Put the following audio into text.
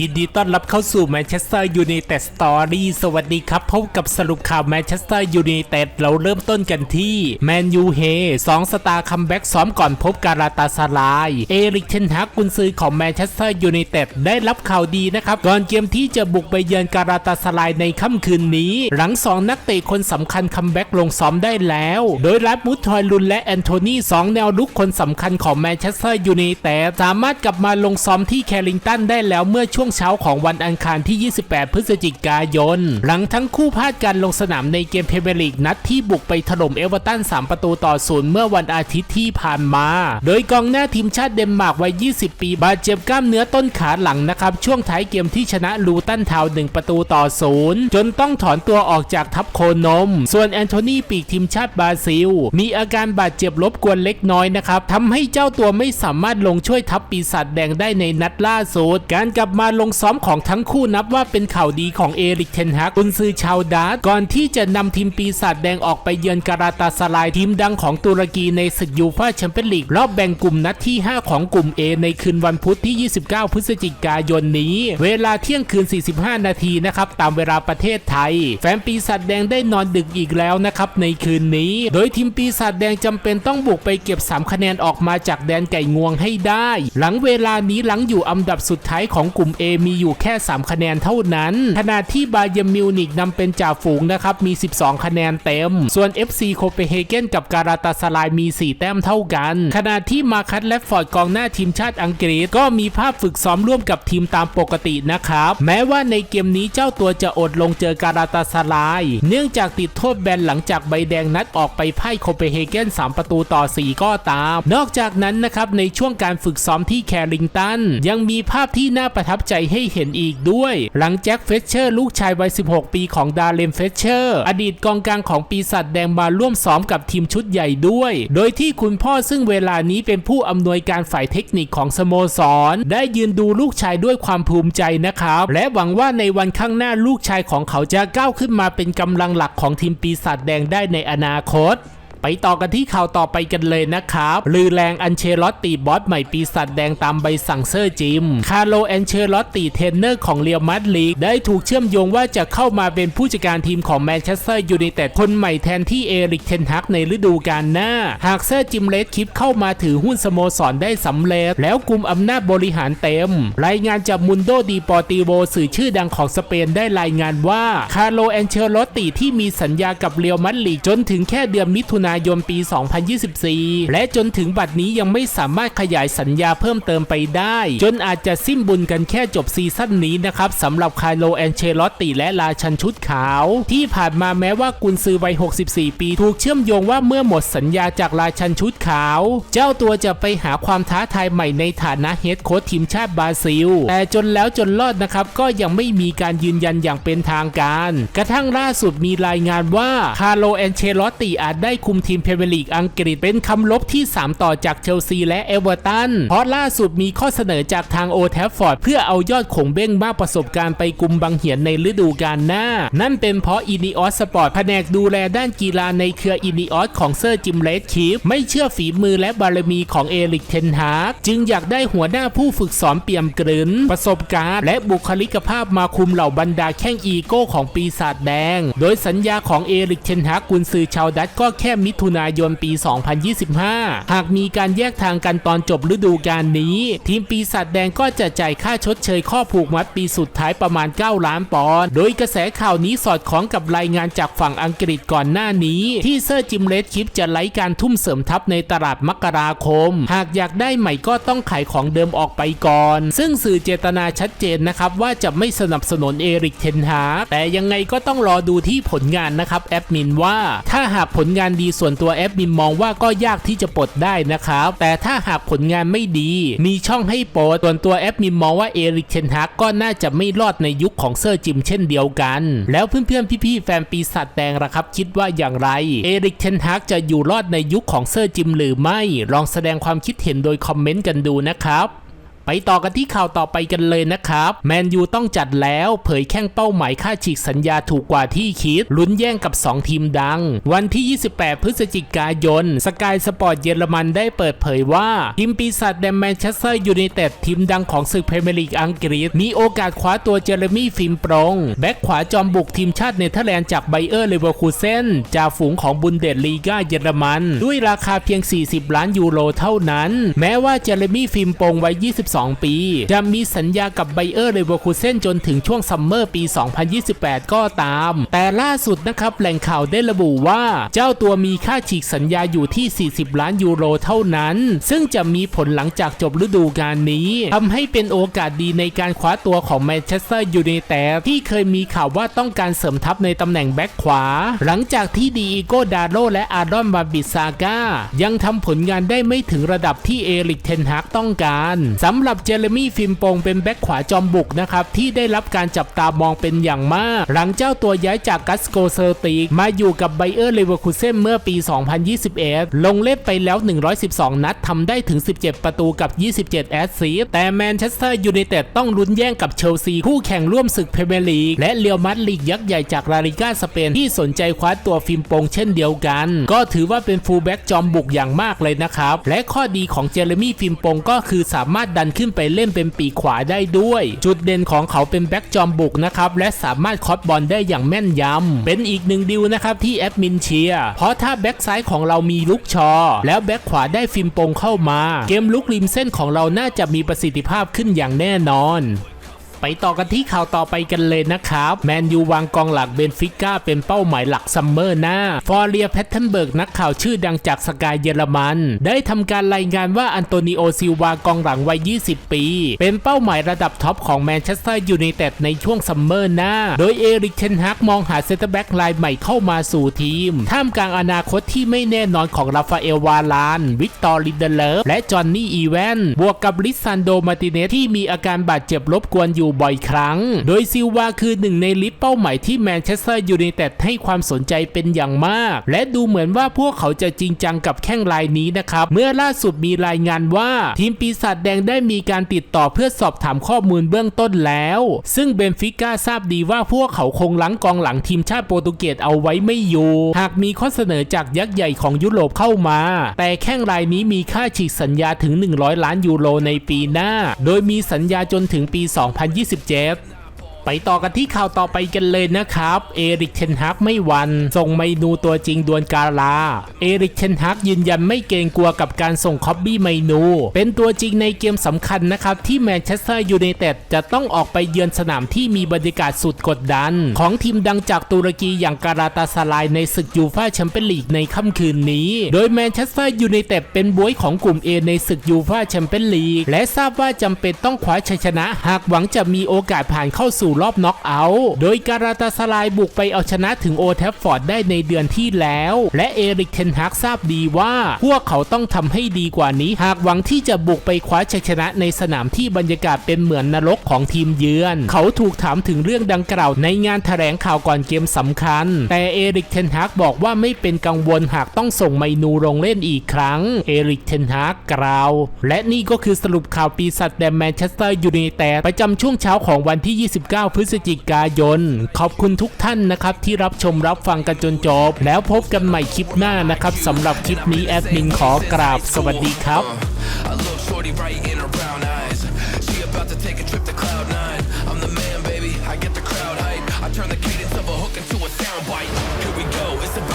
ยินดีต้อนรับเข้าสู่แมนเชสเตอร์ยูไนเต็ดสตอรี่สวัสดีครับ พบกับสรุปข่าวแมนเชสเตอร์ยูไนเต็ดเราเริ่มต้นกันที่แมนยูเฮสองสตาร์คัมแบ็กซ้อมก่อนพบการาตาสลาย เอริกเทนฮักกุนซือของแมนเชสเตอร์ยูไนเต็ดได้รับข่าวดีนะครับ ก่อนเกมที่จะบุกไปเยือนการาตาสลายในค่ำคืนนี้ หลังสองนักเตะคนสำคัญคัมแบ็กลงซ้อมได้แล้ว โดยรับมุททอยลุนและแอนโทนีสองแนวลุกคนสำคัญของแมนเชสเตอร์ยูไนเต็ดสามารถกลับมาลงซ้อมที่แคริงตันได้แล้วเมื่อช่วงงเช้าของวันอังคารที่ 28 พฤศจิกายน หลังทั้งคู่พลาดการลงสนามในเกมเพเบลีกนัดที่บุกไปถล่มเอเวอร์ตัน 3 ประตูต่อศูนย์เมื่อวันอาทิตย์ที่ผ่านมา โดยกองหน้าทีมชาติเดนมาร์กวัย 20 ปีบาดเจ็บกล้ามเนื้อต้นขาหลังนะครับ ช่วงท้ายเกมที่ชนะลูตันทาวน์1ประตูต่อศูนย์จนต้องถอนตัวออกจากทัพโคนม ส่วนแอนโทนีปีกทีมชาติบราซิล มีอาการบาดเจ็บรบกวนเล็กน้อยนะครับทำให้เจ้าตัวไม่สามารถลงช่วยทัพปีศาจแดงได้ในนัดล่าสุด การกลับมาลงซ้อมของทั้งคู่นับว่าเป็นข่าวดีของเอริกเทนฮักกุนซือชาวดาร์ก่อนที่จะนำทีมปีศาจแดงออกไปเยือนการาตาสลายทีมดังของตุรกีในศึกยูฟ่าแชมเปี้ยนลีกรอบแบ่งกลุ่มนัดที่ 5 ของกลุ่ม A ในคืนวันพุธที่ 29 พฤศจิกายนนี้ เวลาเที่ยงคืน 45 นาทีนะครับตามเวลาประเทศไทย แฟนปีศาจแดงได้นอนดึกอีกแล้วนะครับในคืนนี้ โดยทีมปีศาจแดงจำเป็นต้องบุกไปเก็บ 3 คะแนนออกมาจากแดนไก่งวงให้ได้ หลังเวลานี้หลังอยู่อันดับสุดท้ายของกลุ่ม A มีอยู่แค่ 3 คะแนนเท่านั้น ขณะที่บาเยมิวนิกนำเป็นจ่าฝูงนะครับมี 12 คะแนนเต็ม ส่วน FC โคเปนเฮเกนกับการาตาสลายมี 4 แต้มเท่ากัน ขณะที่มาคัตและฟอร์ดกองหน้าทีมชาติอังกฤษ ก็มีภาพฝึกซ้อมร่วมกับทีมตามปกตินะครับ แม้ว่าในเกมนี้เจ้าตัวจะอดลงเจอการาตาสลาย เนื่องจากติดโทษแบนหลังจากใบแดงนัดออกไปไพ่โคเปนเฮเกน3 ประตูต่อ 4 ก็ตาม นอกจากนั้นนะครับในช่วงการฝึกซ้อมที่แคริงตันยังมีภาพที่น่าประทับใจให้เห็นอีกด้วย หลังแจ็คเฟสเชอร์ลูกชายวัย 16 ปีของดาเลมเฟสเชอร์อดีตกองกลางของปีศาจแดงมาร่วมซ้อมกับทีมชุดใหญ่ด้วย โดยที่คุณพ่อซึ่งเวลานี้เป็นผู้อำนวยการฝ่ายเทคนิคของสโมสร ได้ยืนดูลูกชายด้วยความภูมิใจนะครับ และหวังว่าในวันข้างหน้าลูกชายของเขาจะก้าวขึ้นมาเป็นกำลังหลักของทีมปีศาจแดงได้ในอนาคต ไปต่อกันที่ข่าวต่อไปกันเลยนะครับลือแรงอันเชลอตตีบอสใหม่ปีศาจแดงตามใบสั่งเซอร์จิม คาร์โลแอนเชลอตตีเทนเนอร์ของเรียลมาดริดได้ถูกเชื่อมโยงว่าจะเข้ามาเป็นผู้จัดการทีมของแมนเชสเตอร์ยูไนเต็ดคนใหม่แทนที่เอริกเทนฮักในฤดูกาลหน้า หากเซอร์จิมเลสคิปเข้ามาถือหุ้นสโมสรได้สำเร็จ แล้วกลุ่มอำนาจบริหารเต็ม รายงานจากมุนโดดีปอติโวสื่อชื่อดังของสเปนได้รายงานว่าคาร์โลแอนเชลอตตีที่มีสัญญากับเรียลมาดริดจนถึงแค่เดือนมิถุนาายนปี 2024 และจนถึงบัดนี้ยังไม่สามารถขยายสัญญาเพิ่มเติมไปได้ จนอาจจะสิ้นบุญกันแค่จบซีซั่นนี้นะครับสำหรับคาร์โลแอนเชลอตติและราชันชุดขาว ที่ผ่านมาแม้ว่ากุนซือวัย 64 ปี ถูกเชื่อมโยงว่าเมื่อหมดสัญญาจากราชันชุดขาว เจ้าตัวจะไปหาความท้าทายใหม่ในฐานะเฮดโค้ชทีมชาติบราซิล แต่จนแล้วจนรอดนะครับก็ยังไม่มีการยืนยันอย่างเป็นทางการ กระทั่งล่าสุดมีรายงานว่าคาร์โลแอนเชลอตติอาจได้คุมทีมเพเวลีกอังกฤษเป็นคำลบที่ 3 ต่อจากเชลซีและเอเวอร์ตันเพราะล่าสุดมีข้อเสนอจากทางโอแทฟฟอร์ดเพื่อเอายอดขงเบ้งมากประสบการณ์ไปกุมบังเหียนในฤดูกาลหน้า นั่นเป็นเพราะอินิออสสปอร์ตแผนกดูแลด้านกีฬาในเครืออินิออสของเซอร์จิมเลสคิฟไม่เชื่อฝีมือและบารมีของเอริกเทนฮากจึงอยากได้หัวหน้าผู้ฝึกสอนเปี่ยมกลืนประสบการณ์และบุคลิกภาพมาคุมเหล่าบรรดาแข้งอีโก้ของปีศาจแดง โดยสัญญาของเอริกเทนฮากกุนซือชาวดัตก็แค่มิถุนายนปี 2025 หากมีการแยกทางกันตอนจบฤดูกาลนี้ ทีมปีศาจแดงก็จะจ่ายค่าชดเชยข้อผูกมัดปีสุดท้ายประมาณ 9 ล้านปอนด์ โดยกระแสข่าวนี้สอดคล้องกับรายงานจากฝั่งอังกฤษก่อนหน้านี้ ที่เซอร์จิมเลสคิปจะไล่การทุ่มเสริมทัพในตลาดมกราคม หากอยากได้ใหม่ก็ต้องขายของเดิมออกไปก่อน ซึ่งสื่อเจตนาชัดเจนนะครับว่าจะไม่สนับสนุนเอริกเทนฮาแต่ยังไงก็ต้องรอดูที่ผลงานนะครับแอดมินว่า ถ้าหากผลงานดีสส่วนตัวแอดมินมองว่าก็ยากที่จะปลดได้นะครับ แต่ถ้าหากผลงานไม่ดี มีช่องให้ปลดส่วนตัวแอดมินมองว่าเอริกเทนฮากก็น่าจะไม่รอดในยุคของเซอร์จิมเช่นเดียวกัน แล้วเพื่อนๆพี่ๆแฟนปีศาจแดงล่ะครับคิดว่าอย่างไร เอริกเทนฮากจะอยู่รอดในยุคของเซอร์จิมหรือไม่ ลองแสดงความคิดเห็นโดยคอมเมนต์กันดูนะครับ ไปต่อกันที่ข่าวต่อไปกันเลยนะครับ แมนยูต้องจัดแล้วเผยแข้งเป้าหมายค่าฉีกสัญญาถูกกว่าที่คิด ลุ้นแย่งกับ 2 ทีมดัง วันที่ 28 พฤศจิกายน สกายสปอร์ตเยอรมันได้เปิดเผยว่า ทีมปีศาจแดนแมนเชสเตอร์ยูไนเต็ดทีมดังของศึกพรีเมียร์ลีกอังกฤษ มีโอกาสคว้าตัวเจอร์มี่ฟิล์มโปรงแบ็กขวาจอมบุกทีมชาติเนเธอร์แลนด์จากไบเออร์เลเวอร์คูเซนจ่าฝูงของบุนเดสลีกาเยอรมัน ด้วยราคาเพียง 40 ล้านยูโรเท่านั้น แม้ว่าเจอร์มี่ฟิล์มโปรงวัย2 ปี จะมีสัญญากับไบเออร์เลเวอร์คูเซนจนถึงช่วงซัมเมอร์ปี 2028 ก็ตาม แต่ล่าสุดนะครับแหล่งข่าวได้ระบุว่า เจ้าตัวมีค่าฉีกสัญญาอยู่ที่ 40 ล้านยูโรเท่านั้น ซึ่งจะมีผลหลังจากจบฤดูกาลนี้ทำให้เป็นโอกาสดีในการคว้าตัวของแมนเชสเตอร์ยูไนเต็ดที่เคยมีข่าวว่าต้องการเสริมทัพในตำแหน่งแบ็คขวา หลังจากที่ดีอีโกดาโลและอาร์ดอนบาบิซาก้ายังทำผลงานได้ไม่ถึงระดับที่เอริกเทนฮากต้องการสำหำหรับเจเรมี่ฟิมโปงเป็นแบ็คขวาจอมบุกนะครับที่ได้รับการจับตามองเป็นอย่างมาก หลังเจ้าตัวย้ายจากกัสโกเซอร์ติกมาอยู่กับไบเออร์เลเวอร์คูเซนเมื่อปี 2021 ลงเล่นไปแล้ว 112 นัดทำได้ถึง 17 ประตูกับ 27 แอสซิสแต่แมนเชสเตอร์ยูไนเต็ดต้องลุ้นแย่งกับเชลซีคู่แข่งร่วมศึกพรีเมียร์ลีกและเรียวมัดลีกยักษ์ใหญ่จากลาลิกาสเปนที่สนใจคว้าตัวฟิมโปงเช่นเดียวกัน ก็ถือว่าเป็นฟูลแบ็กจอมบุกอย่างมากเลยนะครับและข้อดีของเจเรมี่ฟิมโปงก็คือสามารถดันขึ้นไปเล่นเป็นปีกขวาได้ด้วย จุดเด่นของเขาเป็นแบ็กจอมบุกนะครับและสามารถคอตบอลได้อย่างแม่นยำ เป็นอีกหนึ่งดิวนะครับที่แอดมินเชียเพราะถ้าแบ็กซ้ายของเรามีลุกชอ แล้วแบ็กขวาได้ฟิล์มโปงเข้ามา เกมลุกริมเส้นของเราน่าจะมีประสิทธิภาพขึ้นอย่างแน่นอน ไปต่อกันที่ข่าวต่อไปกันเลยนะครับ แมนยูวางกองหลักเบนฟิก้าเป็นเป้าหมายหลักซัมเมอร์หน้า ฟอร์เรียแพทเทนเบิร์กนักข่าวชื่อดังจากสกายเยอรมัน ได้ทำการรายงานว่าอันโตนิโอซิลวากองหลังวัย 20 ปี เป็นเป้าหมายระดับท็อปของแมนเชสเตอร์ยูไนเต็ดในช่วงซัมเมอร์หน้า โดยเอริกเทนฮักมองหาเซนเตอร์แบ็กไลน์ใหม่เข้ามาสู่ทีม ท่ามกลางอนาคตที่ไม่แน่นอนของราฟาเอลวาลาน วิกตอร์ลิเดเลฟและจอห์นนี่อีแวนบวกกับลิซันโดมาติเนสที่มีอาการบาดเจ็บรบกวนอยู่บ่อยครั้ง โดยซิลวาคือหนึ่งในลิสต์เป้าหมายที่แมนเชสเตอร์ยูไนเต็ดให้ความสนใจเป็นอย่างมาก และดูเหมือนว่าพวกเขาจะจริงจังกับแข้งรายนี้นะครับ เมื่อล่าสุดมีรายงานว่า ทีมปีศาจแดงได้มีการติดต่อเพื่อสอบถามข้อมูลเบื้องต้นแล้ว ซึ่งเบนฟิก้าทราบดีว่าพวกเขาคงล้างกองหลังทีมชาติโปรตุเกสเอาไว้ไม่อยู่ หากมีข้อเสนอจากยักษ์ใหญ่ของยุโรปเข้ามา แต่แข้งรายนี้มีค่าฉีกสัญญาถึง 100 ล้านยูโรในปีหน้า โดยมีสัญญาจนถึงปี2027 ไปต่อกันที่ข่าวต่อไปกันเลยนะครับ เอริกเทนฮักไม่วัน ส่งเมนูตัวจริงดวลกาลา เอริกเทนฮักยืนยันไม่เกรงกลัวกับการส่งคอบบี้เมนู เป็นตัวจริงในเกมสำคัญนะครับ ที่แมนเชสเตอร์ยูไนเต็ดจะต้องออกไปเยือนสนามที่มีบรรยากาศสุดกดดัน ของทีมดังจากตุรกีอย่างการาตาสลายในศึกยูฟ่าแชมเปี้ยนลีกในค่ำคืนนี้ โดยแมนเชสเตอร์ยูไนเต็ดเป็นบวยของกลุ่ม A ในศึกยูฟ่าแชมเปี้ยนลีกและทราบว่าจำเป็นต้องคว้าชัยชนะ หากหวังจะมีโอกาสผ่านเข้าสู่รอบน็อกเอาท์โดยการาตาสลายบุกไปเอาชนะถึงโอแทฟฟอร์ดได้ในเดือนที่แล้ว และเอริกเทนฮากทราบดีว่า พวกเขาต้องทำให้ดีกว่านี้ หากหวังที่จะบุกไปคว้าชัยชนะในสนามที่บรรยากาศเป็นเหมือนนรกของทีมเยือน เขาถูกถามถึงเรื่องดังกล่าวในงานแถลงข่าวก่อนเกมสำคัญ แต่เอริกเทนฮากบอกว่าไม่เป็นกังวลหากต้องส่งไมนูลงเล่นอีกครั้ง เอริกเทนฮากกล่าว และนี่ก็คือสรุปข่าวปีศาจแดนแมนเชสเตอร์ยูไนเต็ดประจำช่วงเช้าของวันที่ 29 9 พฤศจิกายน ขอบคุณทุกท่านนะครับที่รับชมรับฟังกันจนจบ แล้วพบกันใหม่คลิปหน้านะครับสำหรับคลิปนี้แอดมินขอกราบสวัสดีครับ it's about